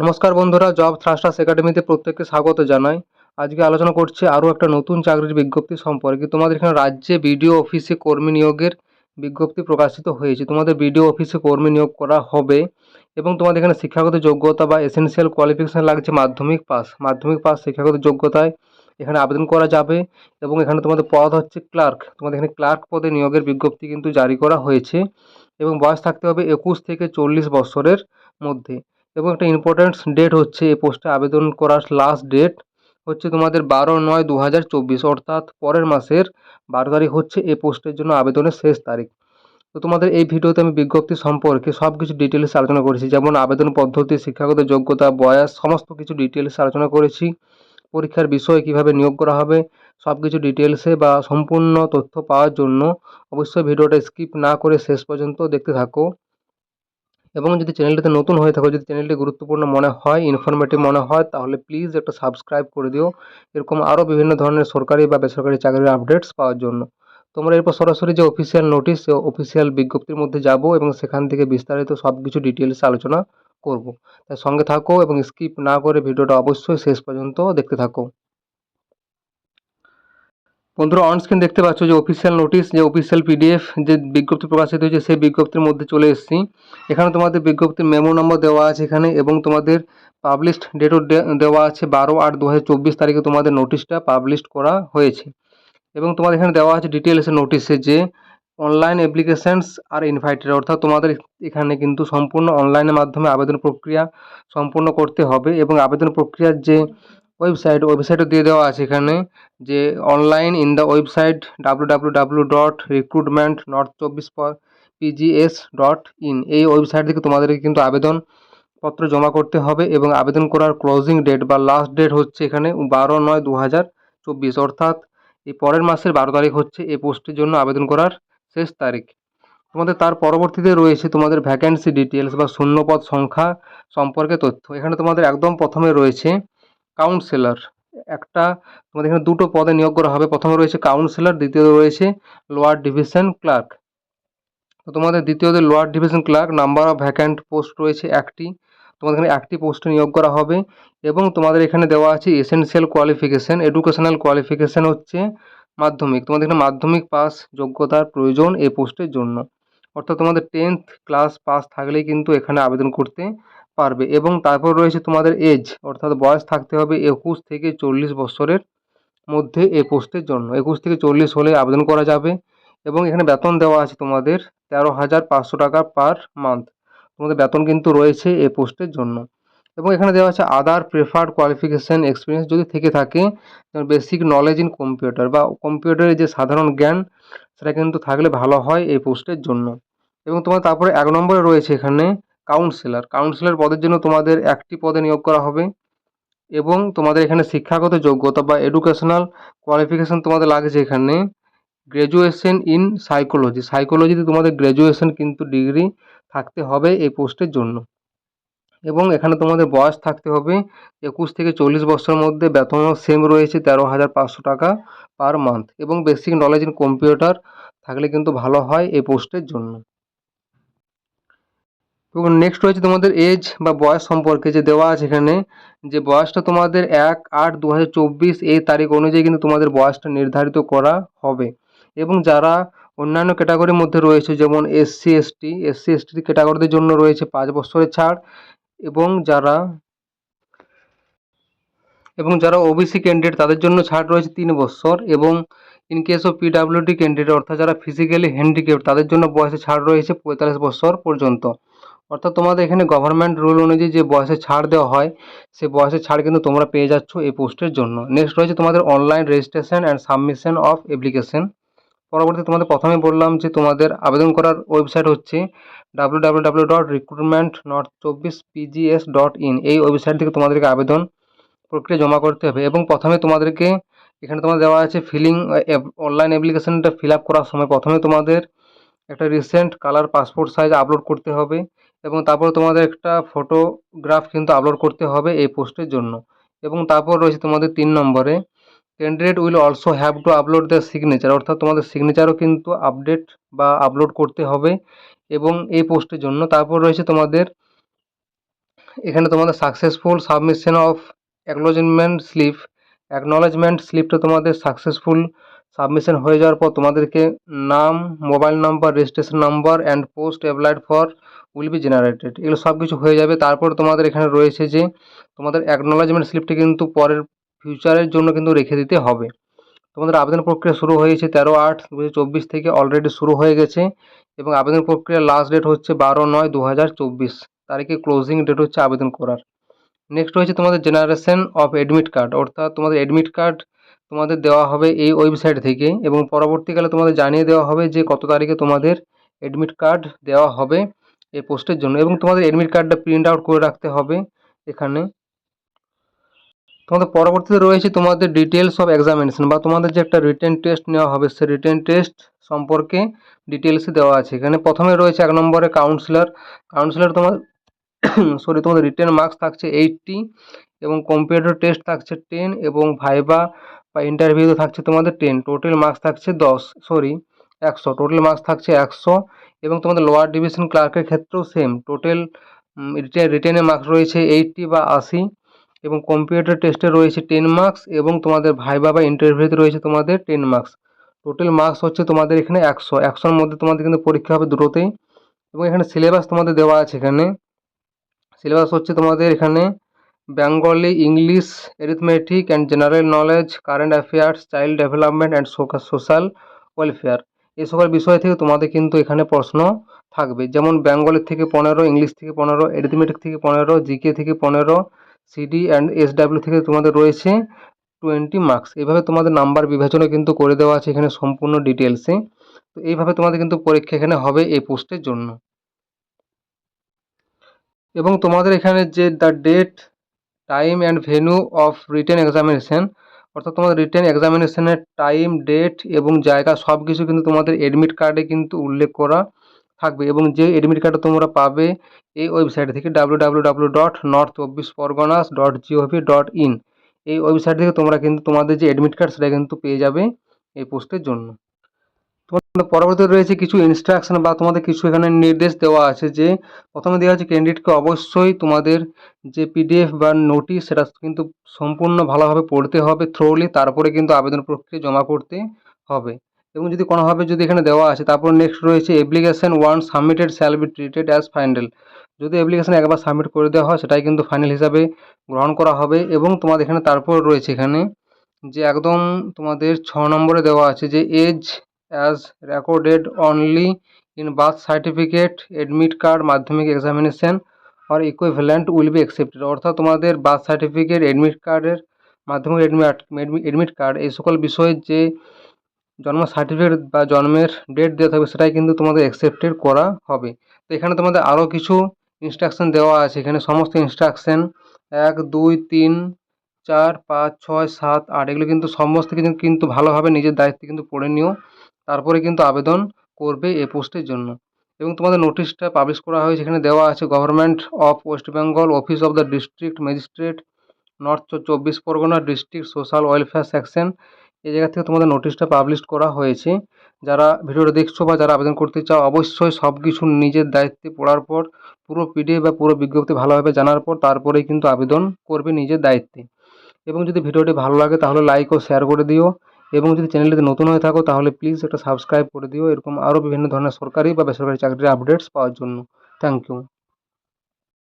নমস্কার বন্ধুরা job thrusters একাডেমিতে প্রত্যেককে স্বাগত জানাই। আজকে আলোচনা করছি আরও একটা নতুন চাকরির বিজ্ঞপ্তি সম্পর্কে। তোমাদের এখানে রাজ্যে বিডিও অফিসে কর্মী নিয়োগের বিজ্ঞপ্তি প্রকাশিত হয়েছে। তোমাদের বিডিও অফিসে কর্মী নিয়োগ করা হবে এবং তোমাদের এখানে শিক্ষাগত যোগ্যতা বা এসেনশিয়াল কোয়ালিফিকেশান লাগছে মাধ্যমিক পাস। মাধ্যমিক পাস শিক্ষাগত যোগ্যতায় এখানে আবেদন করা যাবে এবং এখানে তোমাদের পদ হচ্ছে ক্লার্ক। তোমাদের এখানে ক্লার্ক পদে নিয়োগের বিজ্ঞপ্তি কিন্তু জারি করা হয়েছে এবং বয়স থাকতে হবে একুশ থেকে চল্লিশ বছরের মধ্যে। এবং একটা ইম্পর্ট্যান্ট ডেট হচ্ছে এই পোস্টে আবেদন করার লাস্ট ডেট হচ্ছে তোমাদের বারো নয় দু হাজার চব্বিশ, অর্থাৎ পরের মাসের বারো তারিখ হচ্ছে এই পোস্টের জন্য আবেদনের শেষ তারিখ। তো তোমাদের এই ভিডিওতে আমি বিজ্ঞপ্তি সম্পর্কে সব কিছু ডিটেলস আলোচনা করেছি, যেমন আবেদন পদ্ধতি, শিক্ষাগত যোগ্যতা, বয়স, সমস্ত কিছু ডিটেলস আলোচনা করেছি, পরীক্ষার বিষয় কীভাবে নিয়োগ করা হবে সব কিছু ডিটেলসে বা সম্পূর্ণ তথ্য পাওয়ার জন্য অবশ্যই ভিডিওটা স্কিপ না করে শেষ পর্যন্ত দেখতে থাকো। এবং যদি চ্যানেলটিতে নতুন হয়ে থাকো, যদি চ্যানেলটি গুরুত্বপূর্ণ মনে হয় ইনফরমেটিভ মনে হয়, তাহলে প্লিজ একটা সাবস্ক্রাইব করে দিও। এরকম আরও বিভিন্ন ধরনের সরকারি বা বেসরকারি চাকরির আপডেটস পাওয়ার জন্য। তোমরা এরপর সরাসরি যে অফিসিয়াল নোটিশ অফিসিয়াল বিজ্ঞপ্তির মধ্যে যাব এবং সেখান থেকে বিস্তারিত সব কিছু ডিটেলস আলোচনা করব। তাই সঙ্গে থাকো এবং স্কিপ না করে ভিডিওটা অবশ্যই শেষ পর্যন্ত দেখতে থাকো। বন্ধুরা অন স্ক্রিন দেখতে পাচ্ছ যে অফিসিয়াল নোটিশ যে অফিসিয়াল পিডিএফ যে বিজ্ঞপ্তি প্রকাশিত হয়েছে, সেই বিজ্ঞপ্তির মধ্যে চলে এসেছি। এখানে তোমাদের বিজ্ঞপ্তির মেমো নম্বর দেওয়া আছে এখানে এবং তোমাদের পাবলিশড ডেটও দেওয়া আছে বারো আট দু তারিখে তোমাদের নোটিশটা পাবলিশ করা হয়েছে। এবং তোমাদের এখানে দেওয়া আছে ডিটেলসে নোটিশে যে অনলাইন অ্যাপ্লিকেশানস আর ইনভাইটেড অর্থাৎ তোমাদের এখানে কিন্তু সম্পূর্ণ অনলাইনের মাধ্যমে আবেদন প্রক্রিয়া সম্পূর্ণ করতে হবে এবং আবেদন প্রক্রিয়ার যে ওয়েবসাইট, ওয়েবসাইটও দিয়ে দেওয়া আছে এখানে যে online in the website W W W dot recruitment north চব্বিশ পিজিএস ডট ইন এই ওয়েবসাইট থেকে তোমাদেরকে কিন্তু আবেদন পত্র জমা করতে হবে এবং আবেদন করার ক্লোজিং ডেট বা লাস্ট ডেট হচ্ছে এখানে বারো নয় দু হাজার চব্বিশ। অর্থাৎ এই পরের মাসের বারো তারিখ হচ্ছে এই পোস্টের জন্য আবেদন করার শেষ তারিখ। তোমাদের তার পরবর্তীতে রয়েছে তোমাদের ভ্যাকেন্সি ডিটেলস বা শূন্যপদ সংখ্যা সম্পর্কে তথ্য। এখানে তোমাদের একদম প্রথমে রয়েছে কাউন্সিলর একটা তোমাদের এখানে দুটো পদে নিয়োগ করা হবে। প্রথমে রয়েছে কাউন্সিলর দ্বিতীয়ত রয়েছে লোয়ার ডিভিশন ক্লার্ক তো তোমাদের দ্বিতীয়ত lower division clerk number of vacant post রয়েছে একটি। তোমাদের এখানে একটি পোস্টে নিয়োগ করা হবে এবং তোমাদের এখানে দেওয়া আছে এসেনশিয়াল কোয়ালিফিকেশান এডুকেশনাল কোয়ালিফিকেশান হচ্ছে মাধ্যমিক। তোমাদের এখানে মাধ্যমিক পাস যোগ্যতার প্রয়োজন এই পোস্টের জন্য। অর্থাৎ তোমাদের টেন্থ ক্লাস পাস থাকলেই কিন্তু এখানে আবেদন করতে পারবে এবং তারপর রয়েছে তোমাদের এজ অর্থাৎ বয়স থাকতে হবে একুশ থেকে চল্লিশ বছরের মধ্যে এই পোস্টের জন্য। একুশ থেকে চল্লিশ হলে আবেদন করা যাবে এবং এখানে বেতন দেওয়া আছে তোমাদের তেরো হাজার পাঁচশো টাকা পার মান্থ তোমাদের বেতন কিন্তু রয়েছে এই পোস্টের জন্য। এবং এখানে দেওয়া আছে আদার প্রেফার্ড কোয়ালিফিকেশান এক্সপিরিয়েন্স যদি থেকে থাকে, যেমন বেসিক নলেজ ইন কম্পিউটার বা কম্পিউটারের যে সাধারণ জ্ঞান, সেটা কিন্তু থাকলে ভালো হয় এই পোস্টের জন্য। এবং তোমার তারপরে এক নম্বরে রয়েছে এখানে কাউন্সিলর কাউন্সিলর পদের জন্য তোমাদের একটি পদে নিয়োগ করা হবে এবং তোমাদের এখানে শিক্ষাগত যোগ্যতা বা এডুকেশনাল কোয়ালিফিকেশান তোমাদের লাগছে এখানে গ্র্যাজুয়েশন ইন সাইকোলজি সাইকোলজিতে তোমাদের গ্র্যাজুয়েশন কিন্তু ডিগ্রি থাকতে হবে এই পোস্টের জন্য। এবং এখানে তোমাদের বয়স থাকতে হবে একুশ থেকে চল্লিশ বছরের মধ্যে, বেতনও সেম রয়েছে তেরো হাজার পাঁচশো টাকা পার মান্থ এবং বেসিক নলেজ ইন কম্পিউটার থাকলে কিন্তু ভালো হয় এই পোস্টের জন্য। এবং নেক্সট রয়েছে তোমাদের এজ বা বয়স সম্পর্কে যে দেওয়া আছে এখানে, যে বয়সটা তোমাদের এক আট দু এই তারিখ অনুযায়ী কিন্তু তোমাদের বয়সটা নির্ধারিত করা হবে। এবং যারা অন্যান্য ক্যাটাগরির মধ্যে রয়েছে, যেমন এসসি এসটি এসসি এসটি ক্যাটাগরিদের জন্য রয়েছে পাঁচ বছরের ছাড়। এবং যারা এবং যারা ওবিসি ক্যান্ডিডেট তাদের জন্য ছাড় রয়েছে তিন বছর। এবং in case of PWD candidate অর্থাৎ যারা ফিজিক্যালি হ্যান্ডিক্যাপ তাদের জন্য বয়সে ছাড় রয়েছে পঁয়তাল্লিশ বছর পর্যন্ত। অর্থাৎ তোমাদের এখানে গভর্নমেন্ট রুল অনুযায়ী যে বয়সে ছাড় দেওয়া হয় সেই বয়সের ছাড় কিন্তু তোমরা পেয়ে যাচ্ছ এই পোস্টের জন্য। নেক্সট রয়েছে তোমাদের online registration and submission of application পরবর্তী তোমাদের প্রথমে বললাম যে তোমাদের আবেদন করার ওয়েবসাইট হচ্ছে ডাব্লু ডট রিক্রুটমেন্ট নর্থ চব্বিশ পিজিএস ডট ইন এই ওয়েবসাইট থেকে তোমাদেরকে আবেদন প্রক্রিয়া জমা করতে হবে এবং প্রথমে তোমাদেরকে এখানে তোমার দেওয়া আছে ফিলিং অনলাইন অ্যাপ্লিকেশানটা ফিল আপ করার সময় প্রথমে তোমাদের একটা recent colour passport size upload করতে হবে। এবং তারপর তোমাদের একটা ফটোগ্রাফ কিন্তু আপলোড করতে হবে এই পোস্টের জন্য। এবং তারপর রয়েছে তোমাদের তিন নম্বরে candidate will also have to upload the signature অর্থাৎ তোমাদের সিগনেচারও কিন্তু আপডেট বা আপলোড করতে হবে এবং এই পোস্টের জন্য। তারপর রয়েছে তোমাদের, এখানে তোমাদের successful submission of acknowledgement slip acknowledgement স্লিপটা তোমাদের সাকসেসফুল সাবমিশন হয়ে যাওয়ার পর তোমাদেরকে নাম mobile number registration number and post applied for will be generated এগুলো সব কিছু হয়ে যাবে। তারপর তোমাদের এখানে রয়েছে যে, তোমাদের অ্যাকনোলেজমেন্ট স্লিপটি কিন্তু পরের ফিউচারের জন্য কিন্তু রেখে দিতে হবে। তোমাদের আবেদন প্রক্রিয়া শুরু হয়েছে তেরো আট দু থেকে অলরেডি শুরু হয়ে গেছে এবং আবেদন প্রক্রিয়ার লাস্ট ডেট হচ্ছে বারো নয় দু তারিখে ক্লোজিং ডেট হচ্ছে আবেদন করার। নেক্সট হচ্ছে তোমাদের জেনারেশন অফ এডমিট কার্ড অর্থাৎ তোমাদের অ্যাডমিট কার্ড তোমাদের দেওয়া হবে এই ওয়েবসাইট থেকে এবং পরবর্তীকালে তোমাদের জানিয়ে দেওয়া হবে যে কত তারিখে তোমাদের অ্যাডমিট কার্ড দেওয়া হবে। এই পোস্টের জন্য এবং তোমাদের এডমিট কার্ডটা প্রিন্ট আউট করে রাখতে হবে এখানে। তোমাদের পরবর্তীতে রয়েছে তোমাদের ডিটেলস অফ এক্সামিনেশন বা তোমাদের যে একটা রিটেন টেস্ট নেওয়া হবে, সেই রিটেন টেস্ট সম্পর্কে ডিটেলসে দেওয়া আছে। এখানে প্রথমে রয়েছে এক নম্বরে কাউন্সিলর কাউন্সিলর তোমার সরি তোমাদের রিটেন মার্কস থাকছে এইটটি এবং কম্পিউটার টেস্ট থাকছে টেন এবং ভাইবা বা ইন্টারভিউতে থাকছে তোমাদের টেন টোটাল মার্কস থাকছে দশ সরি একশো। টোটাল মার্কস থাকছে একশো এবং তোমাদের লোয়ার ডিভিশন ক্লার্কের ক্ষেত্রেও সেম টোটাল রিটেনে মার্কস রয়েছে এইটটি বা আশি এবং কম্পিউটার টেস্টে রয়েছে টেন মার্কস এবং তোমাদের ভাইবা বা ইন্টারভিউতে রয়েছে তোমাদের টেন মার্কস টোটাল মার্কস হচ্ছে তোমাদের এখানে একশো। একশোর মধ্যে তোমাদের কিন্তু পরীক্ষা হবে দুটোতেই এবং এখানে সিলেবাস তোমাদের দেওয়া আছে এখানে। সিলেবাস হচ্ছে তোমাদের এখানে Bengali English arithmetic and general knowledge current affairs child development and social welfare এই সকল বিষয় থেকে তোমাদের কিন্তু এখানে প্রশ্ন থাকবে। যেমন বেঙ্গলের থেকে পনেরো, ইংলিশ থেকে পনেরো অ্যারিথমেটিক থেকে পনেরো জিকে থেকে পনেরো সিডি অ্যান্ড এসডাব্লিউ থেকে তোমাদের রয়েছে টোয়েন্টি মার্কস এভাবে তোমাদের নাম্বার বিভাজনও কিন্তু করে দেওয়া আছে এখানে সম্পূর্ণ ডিটেলসে তো এইভাবে তোমাদের কিন্তু পরীক্ষা এখানে হবে এই পোস্টের জন্য। এবং তোমাদের এখানে যে the date time and venue of written examination অর্থাৎ তোমাদের রিটেন এক্সামিনেশনের টাইম ডেট এবং জায়গা সব কিছু কিন্তু তোমাদের অ্যাডমিট কার্ডে কিন্তু উল্লেখ করা থাকবে এবং যে এডমিট কার্ডটা তোমরা পাবে এই ওয়েবসাইট থেকে W W W dot north চব্বিশ Parganas dot GOV dot in এই ওয়েবসাইট থেকে তোমরা কিন্তু তোমাদের যে অ্যাডমিট কার্ড সেটা কিন্তু পেয়ে যাবে এই পোস্টের জন্য। তোমাদের পরবর্তীতে রয়েছে কিছু ইনস্ট্রাকশন বা তোমাদের কিছু এখানে নির্দেশ দেওয়া আছে যে, প্রথমে দেওয়া আছে ক্যান্ডিডেটকে অবশ্যই তোমাদের যে পিডিএফ বা নোটিশ সেটা কিন্তু সম্পূর্ণ ভালোভাবে পড়তে হবে থ্রোলি তারপরে কিন্তু আবেদন প্রক্রিয়া জমা করতে হবে। এবং যদি কোনোভাবে যদি এখানে দেওয়া আছে, তারপর নেক্সট রয়েছে application one submitted shall be treated as final যদি অ্যাপ্লিকেশন একবার সাবমিট করে দেওয়া হয়, সেটাই কিন্তু ফাইনাল হিসাবে গ্রহণ করা হবে। এবং তোমাদের এখানে তারপর রয়েছে এখানে যে একদম তোমাদের ছ নম্বরে দেওয়া আছে যে age as recorded only in birth certificate admit card Madhyamik examination R equivalent will be accepted অর্থাৎ তোমাদের বার্থ সার্টিফিকেট এডমিট কার্ডের মাধ্যমিক এডমিট এডমিট কার্ড এই সকল বিষয়ে যে জন্ম সার্টিফিকেট বা জন্মের ডেট দেওয়া থাকবে সেটাই কিন্তু তোমাদের অ্যাকসেপ্টেড করা হবে। তো এখানে তোমাদের আরও কিছু ইনস্ট্রাকশন দেওয়া আছে। এখানে সমস্ত ইনস্ট্রাকশন এক, দুই, তিন, চার, পাঁচ, ছয়, সাত, আট, এগুলো কিন্তু সমস্ত কিছু কিন্তু ভালোভাবে নিজের দায়িত্বে কিন্তু পড়ে নিও। তারপরে কিন্তু আবেদন করবে এ পোস্টের জন্য। এবং তোমাদের নোটিশটা পাবলিশ করা হয়েছে, এখানে দেওয়া আছে government of West Bengal office of the district magistrate north চব্বিশ Pargana district social welfare section এই জায়গা থেকে তোমাদের নোটিশটা পাবলিশ করা হয়েছে। যারা ভিডিওটা দেখছ বা যারা আবেদন করতে চাও, অবশ্যই সব কিছু নিজের দায়িত্বে পড়ার পর, পুরো পিডিএফ বা পুরো বিজ্ঞপ্তি ভালোভাবে জানার পর, তারপরেই কিন্তু আবেদন করবে নিজের দায়িত্বে। এবং যদি ভিডিওটি ভালো লাগে, তাহলে লাইক ও শেয়ার করে দিও। এবং যদি চ্যানেলটিতে নতুন হয়ে থাকো, তাহলে প্লিজ একটা সাবস্ক্রাইব করে দিও। এরকম আরও বিভিন্ন ধরনের সরকারি বা বেসরকারি চাকরির আপডেটস পাওয়ার জন্য। Thank you